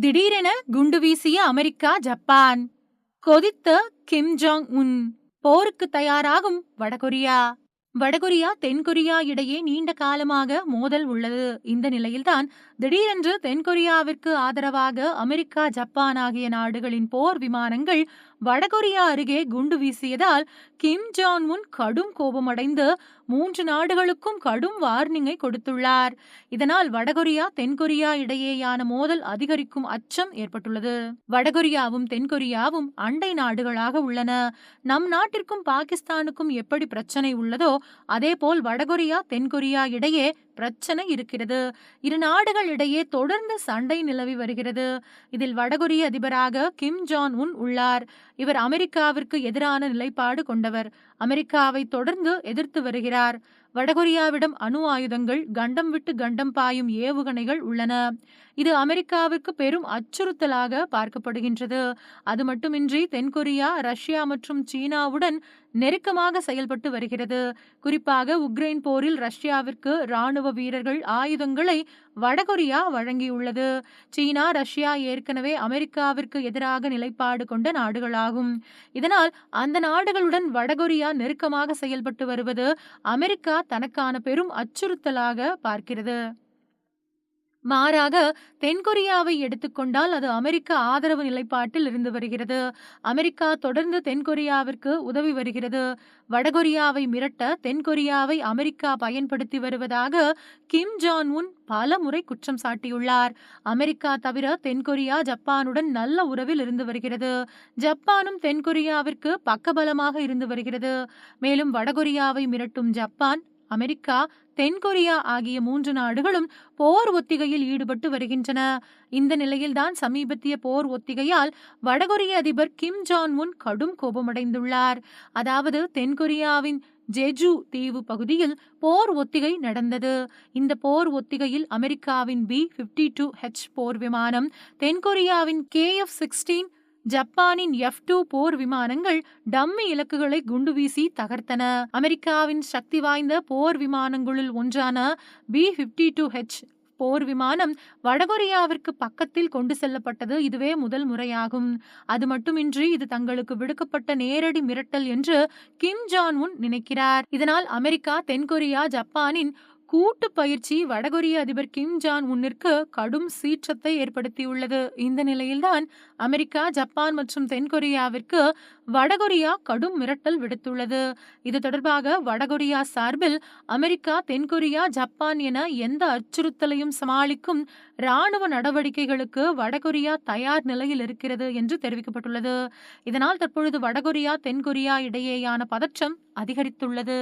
திடீரென குண்டு வீசிய அமெரிக்கா ஜப்பான். கொதித்த கிம் ஜாங் உன் போருக்கு தயாராகும் வடகொரியா. வடகொரியா தென்கொரியா இடையே நீண்ட காலமாக மோதல் உள்ளது. இந்த நிலையில்தான் திடீரென்று தென்கொரியாவிற்கு ஆதரவாக அமெரிக்கா ஜப்பான் ஆகிய நாடுகளின் போர் விமானங்கள் வடகொரியா அருகே குண்டு வீசியதால் கிம் ஜான் உன் கடும் கோபமடைந்து மூன்று நாடுகளுக்கும் கடும் வார்னிங்கை கொடுத்துள்ளார். இதனால் வடகொரியா தென்கொரியா இடையேயான மோதல் அதிகரிக்கும் அச்சம் ஏற்பட்டுள்ளது. வடகொரியாவும் தென்கொரியாவும் அண்டை நாடுகளாக உள்ளன. நம் நாட்டிற்கும் பாகிஸ்தானுக்கும் எப்படி பிரச்சனை உள்ளதோ அதேபோல் வடகொரியா தென்கொரியா இடையே பிரச்சனை இருக்கிறது. இரு நாடுகள் இடையே தொடர்ந்து சண்டை நிலவி வருகிறது. இதில் வடகொரிய அதிபராக கிம் ஜான் உன் உள்ளார். இவர் அமெரிக்காவிற்கு எதிரான நிலைப்பாடு கொண்டவர். அமெரிக்காவை தொடர்ந்து எதிர்த்து வருகிறார். வடகொரியாவிடம் அணு ஆயுதங்கள் கண்டம் விட்டு கண்டம் பாயும் ஏவுகணைகள் உள்ளன. இது அமெரிக்காவிற்கு பெரும் அச்சுறுத்தலாக பார்க்கப்படுகின்றது. அது மட்டுமின்றி தென்கொரியா ரஷ்யா மற்றும் சீனாவுடன் நெருக்கமாக செயல்பட்டு வருகிறது. குறிப்பாக உக்ரைன் போரில் ரஷ்யாவிற்கு ராணுவ வீரர்கள் ஆயுதங்களை வடகொரியா வழங்கியுள்ளது. சீனா ரஷ்யா ஏற்கனவே அமெரிக்காவிற்கு எதிராக நிலைப்பாடு கொண்ட நாடுகளாகும். இதனால் அந்த நாடுகளுடன் வடகொரியா நெருக்கமாக செயல்பட்டு வருவது அமெரிக்கா தனக்கான பெரும் அச்சுறுத்தலாக பார்க்கிறது. மாறாக தென்கொரியாவை எடுத்துக்கொண்டால் அது அமெரிக்க ஆதரவு நிலைப்பாட்டில் இருந்து வருகிறது. அமெரிக்கா தொடர்ந்து தென்கொரியாவிற்கு உதவி வருகிறது. வடகொரியாவை மிரட்ட தென்கொரியாவை அமெரிக்கா பயன்படுத்தி வருவதாக கிம் ஜான் உன் பல முறை குற்றம் சாட்டியுள்ளார். அமெரிக்கா தவிர தென்கொரியா ஜப்பானுடன் நல்ல உறவில் இருந்து வருகிறது. ஜப்பானும் தென்கொரியாவிற்கு பக்கபலமாக இருந்து வருகிறது. மேலும் வடகொரியாவை மிரட்டும் ஜப்பான் அமெரிக்கா தென்கொரியா ஆகிய மூன்று நாடுகளும் போர் ஒத்திகையில் ஈடுபட்டு வருகின்றன. இந்த நிலையில்தான் சமீபத்திய போர் ஒத்திகையால் வடகொரிய அதிபர் கிம் ஜான் உன் கடும் கோபமடைந்துள்ளார். அதாவது தென்கொரியாவின் ஜெஜு தீவு பகுதியில் போர் ஒத்திகை நடந்தது. இந்த போர் ஒத்திகையில் அமெரிக்காவின் பி பிப்டி டூ ஹெச் போர் விமானம் தென்கொரியாவின் கே எஃப் சிக்ஸ்டீன் ஜப்பானின் எஃப் டூ போர் விமானங்கள் டம்மி இலக்குகளை குண்டு வீசி தகர்த்தன. அமெரிக்காவின் சக்தி வாய்ந்த போர் விமானங்களுள் ஒன்றான பி பிப்டி டூ ஹெச் போர் விமானம் வடகொரியாவிற்கு பக்கத்தில் கொண்டு செல்லப்பட்டது இதுவே முதல் முறையாகும். அது மட்டுமின்றி இது தங்களுக்கு விடுக்கப்பட்ட நேரடி மிரட்டல் என்று கிம் ஜான் உன் நினைக்கிறார். இதனால் அமெரிக்கா தென்கொரியா ஜப்பானின் கூட்டு பயிற்சி வடகொரிய அதிபர் கிம் ஜான் உன்னிற்கு கடும் சீற்றத்தை ஏற்படுத்தியுள்ளது. இந்த நிலையில்தான் அமெரிக்கா ஜப்பான் மற்றும் தென்கொரியாவிற்கு வடகொரியா கடும் மிரட்டல் விடுத்துள்ளது. இது தொடர்பாக வடகொரியா சார்பில் அமெரிக்கா தென்கொரியா ஜப்பான் என எந்த அச்சுறுத்தலையும் சமாளிக்கும் ராணுவ நடவடிக்கைகளுக்கு வடகொரியா தயார் நிலையில் இருக்கிறது என்று தெரிவிக்கப்பட்டுள்ளது. இதனால் தற்பொழுது வடகொரியா தென்கொரியா இடையேயான பதற்றம் அதிகரித்துள்ளது.